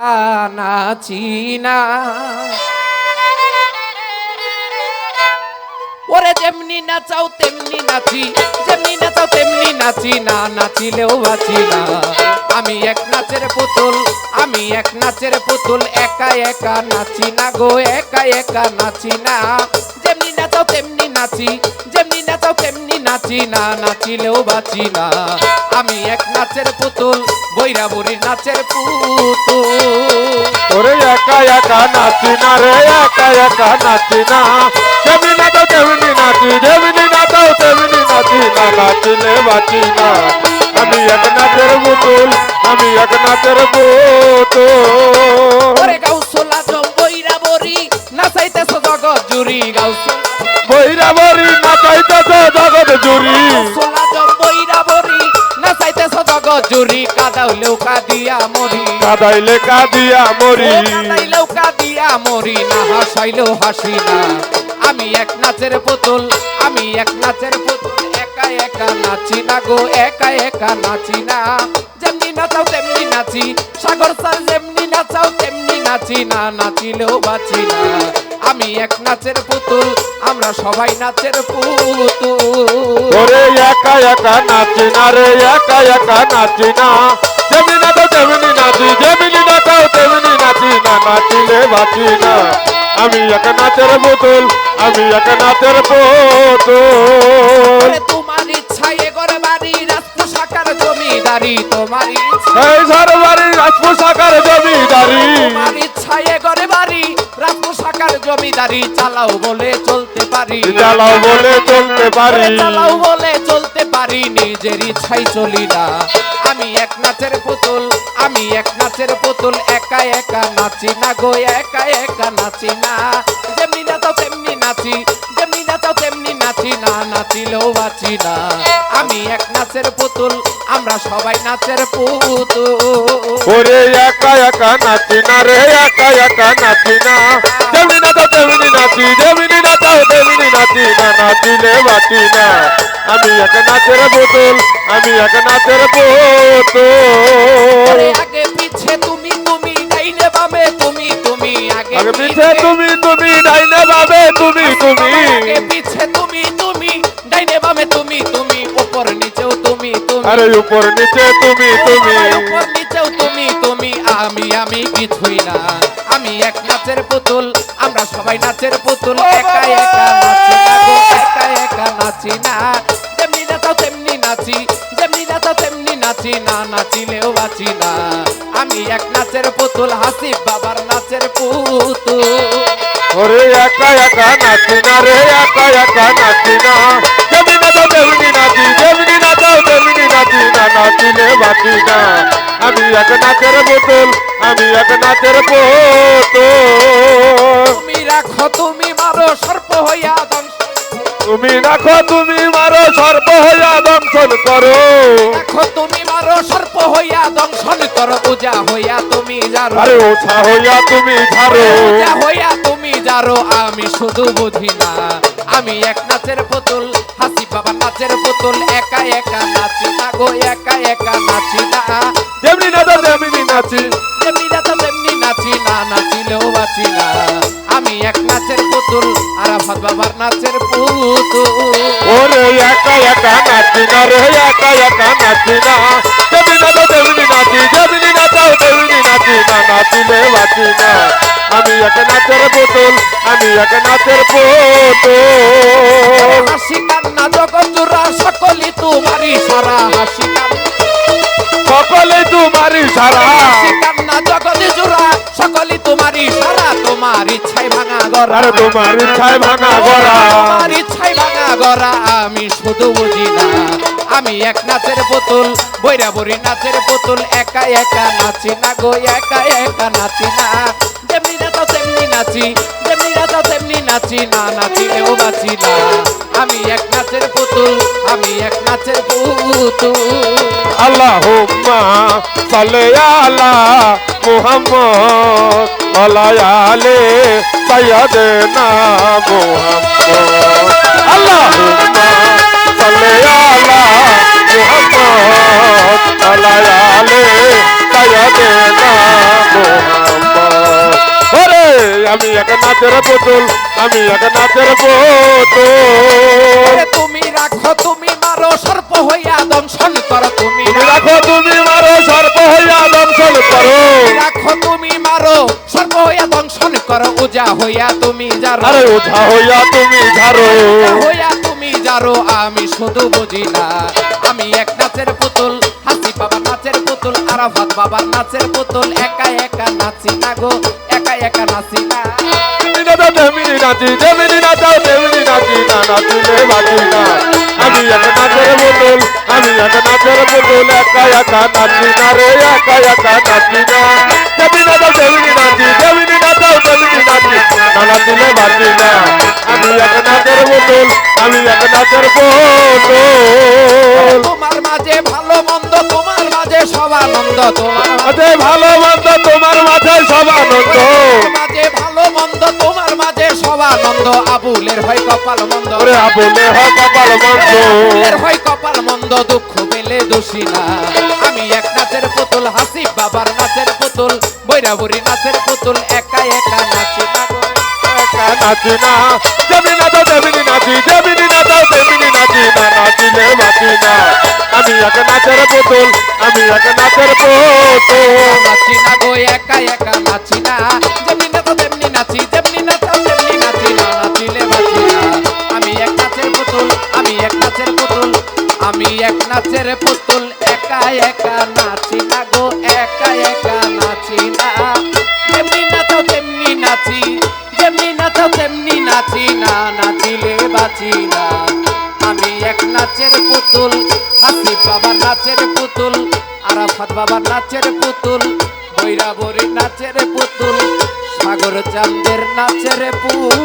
নাচি না ওরে যেমনি নাচাও, তেমনি নাচি। যেমনি নাচাও, তেমনি নাচি না, নাচিলেও বাঁচি না। আমি এক নাচের পুতুল, আমি এক নাচের পুতুল, একা একা নাচি না গো, একা একা নাচি না। যেমনি নাচাও, তেমনি নাচি, যেমনি নাচাও, তেমনি নাচি না নাচিলেও বাঁচি না। আমি এক নাচের পুতুল বৈরা বুড়ির নাচের পুতুল। ওরে একা একা নাচি না রে একা একা নাচি না। যেমনি নাচাও তেমনি নাচি যেমনি নাচাও তেমনি নাচি না নাচিলে বাঁচি না। আমি এক নাচের পুতুল আমি এক নাচের পুতুল। ওরে গাউসলা জম বৈরা বরি নাচাইতেছ জগৎ জুরি গাউসলা। বৈরা বরি নাচাইতেছে জগৎ জুরি জুরি কাদাউলেও কাদিয়া মরি। কাদাইলে কাদিয়া মরি। কাদাইলেও কাদিয়া মরি না হাসাইলেও হাসি না। আমি এক নাচের পুতুল আমি এক নাচের পুতুল একা একা নাচি না গো একা একা নাচি না। যেমনি নাচাও তেমনি নাচি সাগর স্যার যেমনি নাচাও তেমনি নাচি না নাচিলেও বাঁচি না। আমি এক নাচের পুতুল আমরা সবাই নাচের পুতুল। ওরে একা একা নাচি না রে একা একা নাচি না। যেমনি নাচাও তেমনি নাচি যেমনি নাচাও তেমনি নাচি না নাচিলে বাঁচি না। আমি এক নাচের পুতুল আমি এক নাচের পুতুল। তোমার ইচ্ছায় ঘরে বাড়ি রাস্তা শাখার জমিদারি তোমার ইচ্ছা। এই সরবারি রাজপোশাকার জমিদারি তোমার ইচ্ছায় এ ঘরে বাড়ি। রাস্তা শাখার জমিদারি চালাও বলে চলতে পারি চালাও বলে চলতে পারি। চালাও বলে চলতে পারি নিজের ইচ্ছাই চলি না। আমি এক নাচের পুতুল আমি এক নাচের পুতুল একা একা নাচি না গো একা একা নাচি না। যেমনি নাচাও তেমনি নাচি। তেমনি নাচি না নাচিলেও বাঁচি না। আমি এক নাচের পুতুল, আমরা সবাই নাচের পুতুল। ওরে একা একা নাচি না রে, একা একা নাচি না। যেমনি নাচাও, তেমনি নাচি, যেমনি নাচাও, তেমনি নাচি না, নাচিলে বাঁচি না। আমি এক নাচের পুতুল, আমি এক নাচের ওরে উপর নিচে তুমি তুমি। উপর নিচেও তুমি তুমি আমি আমি কিছুই না। আমি এক নাচের পুতুল আমরা সবাই নাচের পুতুল। একা একা নাচি না গো একা একা নাচি না। যেমনি নাচাও তেমনি নাচি। যেমনি নাচাও তেমনি নাচি না নাচিলেও বাঁচি না। আমি এক নাচের পুতুল হাসিব বাবার নাচের পুতুল। ওরে একা একা নাচি না রে একা একা নাচি না। বাঁচি না। আমি এক নাচের পুতুল আমি এক নাচের তুমি রাখো তুমি মারো সর্প হইয়া ধ্বংস। তুমি রাখো তুমি মারো সর্ব হইয়া দংশন করো। রাখো তুমি মারো সর্প হইয়া দংশন করো। পূজা হইয়া তুমি যারো আরে ওছা হইয়া তুমি ঝাড়ো পূজা হইয়া তুমি যারো আমি শুধু বুঝি না আমি এক নাচের পুতুল হাসি বাবা নাচের পুতুল একা একা নাচি। না গো একা একা নাচি না। যেমনি নাচো তেমনি নাচি। যেমনি নাচো তেমনি নাচি না নাচিলেও বাঁচি না। আমি এক নাচের পুতুল আরাফাত বাবার নাচের পুতুল। ওরে একা একা নাচি না রে একা একা নাচি না। যেমনি নাচো তেমনি নাচি। যেমনি নাচাও তেমনি নাচি না নাচিলে বাঁচি না। আমি এক নাচের পুতুল আমি এক নাচের পুতুল হাসি কান্না সকলই তোমারই সারা হাসি সকলে তোমারই সারা। হাসি কান্না জোড়া তোমারই সারা তোমার ইচ্ছাই ভাঙা গড়া। আর তোমার ইচ্ছায় ভাঙা গড়া। তোমার ইচ্ছাই ভাঙা গড়া আমি শুধু বুঝি না। আমি এক নাচের পুতুল বৈরা বরি নাচের পুতুল একা একা নাচি না গো একা একা নাচি না। তেমনি নাচি, যেমনি নাচাও তেমনি নাচি, না নাচিলেও বাঁচি না। আমি এক নাচের পুতুল আমি এক নাচের পুতুল আল্লাহুম্মা সাল্লি আলা মুহাম্মদ আলায়ালে সাইয়্যিদিনা মুহাম্মদ। আল্লাহুম্মা সাল্লি আলা আমি এক নাচের তুমি রাখো তুমি মারো সর্প হইয়া দংশন করো তুমি রাখো। তুমি মারো সর্প হইয়া দংশন করো। রাখো তুমি মারো সর্প হইয়া দংশন করো উজা হইয়া তুমি যারো আরে ওঝা হইয়া তুমি ঝাড়ো হইয়া তুমি যারো আমি শুধু বুঝি না। আমি এক নাচের পুতুল হাসি বাবার নাচের পুতুল আরাফাত বাবার নাচের পুতুল একা একা নাচি না গো। নাচি যেমনি নাচাও তেমনি নাচি না নাচিলে বাঁচি না। আমি এক নাচের পুতুল আমি এক নাচের পুতুল একা একা নাচি না রে একা একা নাচি না। যেমনি নাচাও তেমনি নাচি যেমনি নাচাও তেমনি নাচি না নাচিলে বাঁচি না। আমি এক নাচের পুতুল আমি এক নাচের পুতুল তোমার মাঝে ভালো মন্দ তোমার মাঝে সব আনন্দ তোমার আরে ভালো মন্দ তোমার মাথায় সব আনন্দ। আনন্দ আবুলের হয় কপাল মন্দ। ওরে আবুলে হয় কপাল মন্দ। আবুলের হয় কপাল মন্দ দুঃখ পেলে দোষী না। আমি এক নাচের পুতুল হাসি বাবার নাচের পুতুল বৈরাবুরি নাচের পুতুল একা একা নাচি না। একা নাচি না যেমনি নাচাও তেমনি নাচি যেমনি নাচাও তেমনি নাচি না নাচিলে বাঁচি না। আমি এক নাচের পুতুল আমি এক নাচের পুতুল। নাচি না গো একা একা নাচি না। নাচের পুতুল, একা একা নাচি না গো, একা একা নাচি না। যেমনি নাচাও তেমনি নাচি, যেমনি নাচাও তেমনি নাচি না, নাচিলে বাঁচি না। আমি এক নাচের পুতুল, হাসি বাবার নাচের পুতুল, আরাফাত বাবার নাচের পুতুল বৈরাবরী নাচের পুতুল, সাগর চান্দের নাচের পুতুল।